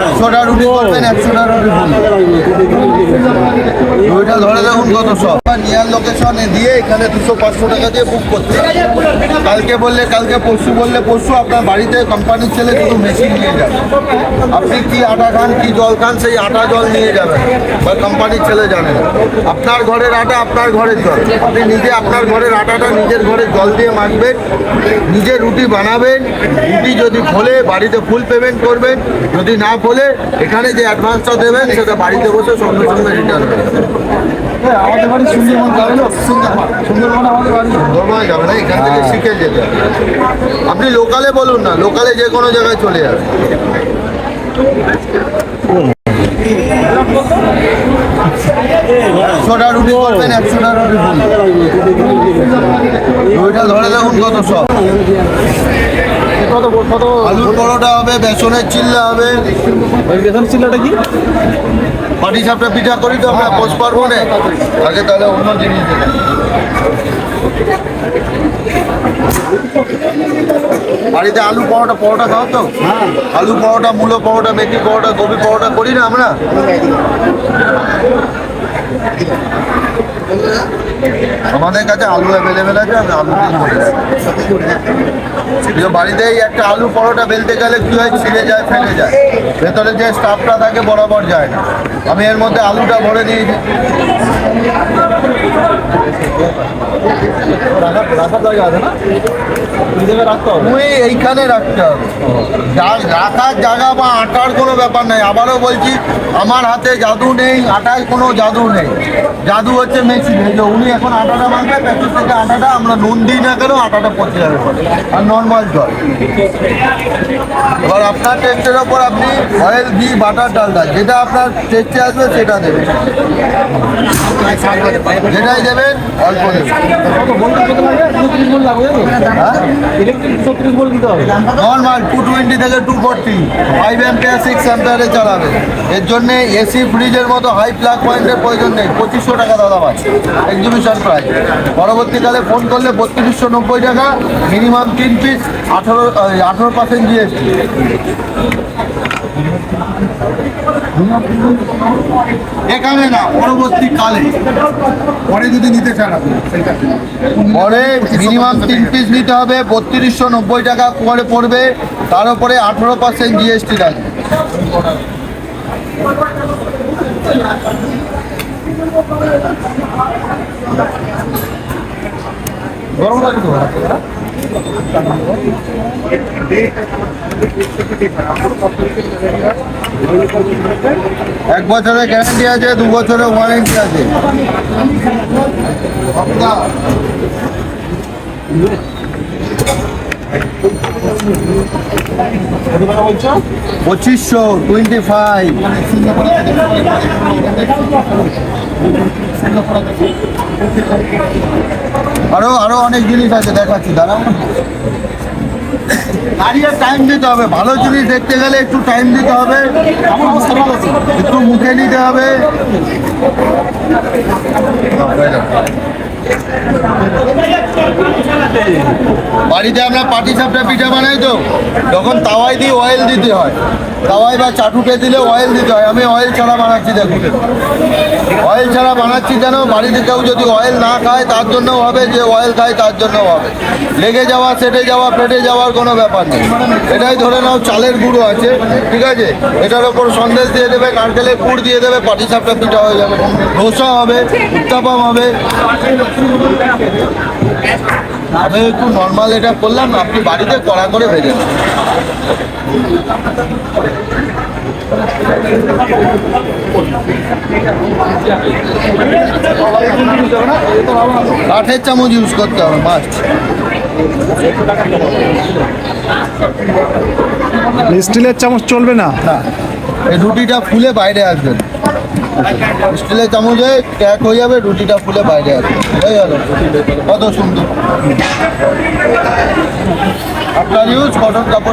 একশোটা রুটি করবেন একশোটা রুটি ওইটা ধরে দেখুন কত সব। নিয়ার লোকেশনে দিয়ে এখানে দুশো পাঁচশো টাকা দিয়ে বুক করতে কালকে বললে, কালকে পরশু বললে, পরশু আপনার বাড়িতে কোম্পানির ছেলে শুধু মেশিন নিয়ে যাবে। আপনি কি আটা খান, কি জল খান, সেই আটা জল নিয়ে যাবেন বা কোম্পানির ছেলে জানে আপনার ঘরের আটা আপনার ঘরের জল। আপনি নিজে আপনার ঘরের আটাটা নিজের ঘরের জল দিয়ে মাখবেন, নিজে রুটি বানাবেন, রুটি যদি ফোলে, বাড়িতে ফুল পেমেন্ট করবেন, যদি না ফোলে, এখানে যে অ্যাডভান্সটা দেবেন, সেটা বাড়িতে বসে সঙ্গে আমাদের বাড়ি সুন্দরবন যাবে না সুন্দরবন সুন্দরবন আমাদের বাড়ি। সুন্দরবন যাবে না এখান থেকে শিখে যেতে হবে। আপনি লোকালে বলুন না লোকালে যে কোনো জায়গায় চলে যাবে একশোটা রুটি করবেন একশোটা রুটি ওইটা ধরে দেখুন কত সব। কত কত আলুর পরোটা হবে বেসনের চিল্লা হবে। ওই বেতন চিল্লাটা কি? পাটি সাপটা পিঠা করি তো আমরা পোষ পার্বণে। আগে তাহলে অন্য জিনিস বাড়িতে আলু পরোটা পরোটা খাও তো? আলু পরোটা মূলো পরোটা মেথি পরোটা গোবি পরোটা করি না আমরা? আমাদের কাছে আলু অ্যাভেলেবেল আছে, আমি আলু দিয়ে করে যে বাড়িতে এই একটা আলু পরোটা বেলতে গেলে কি হয়, ছিঁড়ে যায়, ফেলে যায়। ভেতরে যে স্টাফটা থাকে, বরাবর যায় না। আমি এর মধ্যে আলুটা ভরে দিয়েছি রাখার জায়গা আছে না? তুই এইখানে রাখতে হবে। রাখার জায়গা বা আটার কোনো ব্যাপার নেই। আবারও বলছি আমার হাতে জাদু নেই আটায় কোনো জাদু নেই। জাদু হচ্ছে মেশিন। এই যে উনি এখন আটাটা মাখবে প্যাকেট থেকে আটাটা আমরা নুন দিই না কেন আটাটা পচে যাবে আর নর্মাল জল। এবার আপনার টেস্টের ওপর আপনি অয়েল ঘি বাটার ডালটা যেটা আপনার টেস্টে আসবে সেটা দেবেন। যেটাই দেবেন অল্প দেবেন। ইলেকট্রিক ছত্রিশ ভোল্ট টু টোয়েন্টি থেকে to forty five ampere six অ্যাম্পিয়ারে চালাবে। এর জন্য এসি ফ্রিজের মতো হাই প্লাগ পয়েন্টের প্রয়োজন নেই। পঁচিশশো টাকা দাদা পাচ্ছে এক্সিবিশন পরবর্তীকালে ফোন করলে বত্রিশশো নব্বই টাকা মিনিমাম তিন পিস আঠারো আঠারো পার্সেন্ট জিএসটি এখানে না পরবর্তীকালে। পরে যদি নিতে চান পরে মিনিমাম তিন পিস নিতে হবে বত্রিশশো নব্বই টাকা করে পড়বে তার উপরে আঠেরো পার্সেন্ট জিএসটি লাগবে। গরম লাগে তো এক বছরের গ্যারান্টি আছে দু বছরের ওয়ারেন্টি আছে। পঁচিশশো টোয়েন্টি ফাইভ আরও আরও অনেক জিনিস আছে, দেখাচ্ছি, দাঁড়াও। দাঁড়িয়ে টাইম দিতে হবে, ভালো জিনিস দেখতে গেলে একটু টাইম দিতে হবে। একটু মুখে নিতে হবে। বাড়িতে আমরা পাটি সাপটা পিঠা বানাই তো, তখন তাওয়াই দিয়ে অয়েল দিতে হয়। তাওয়াই বা চাটুকে দিলে অয়েল দিতে হয়। আমি অয়েল ছাড়া বানাচ্ছি দেখুন অয়েল ছাড়া বানাচ্ছি কেন বাড়িতে কেউ যদি অয়েল না খায়, তার জন্য হবে, যে অয়েল খায়, তার জন্য হবে। লেগে যাওয়া, সেটে যাওয়া ফেটে যাওয়ার কোনো ব্যাপার নেই। এটাই ধরে নাও, চালের গুঁড়ো আছে, ঠিক আছে? এটার ওপর সন্দেশ দিয়ে দেবে নারকেলের গুড় দিয়ে দেবে, পাটি সাপটা পিঠা হয়ে যাবে। ধোসা হবে, উত্তাপাম হবে। আমি একটু নর্মাল এটা করলাম আপনি বাড়িতে কড়া করে ভেজে। কাঠের চামচ ইউজ করতে হবে মাস্ট স্টিলের চামচ চলবে না রুটিটা ফুলে বাইরে আসবে না। স্টিলের চামচে ট্যাক হয়ে যাবে, রুটিটা ফুলে বাইরে আসবে। হয়ে গেল কত সুন্দর। আপনার ইউজ কটন কাপড়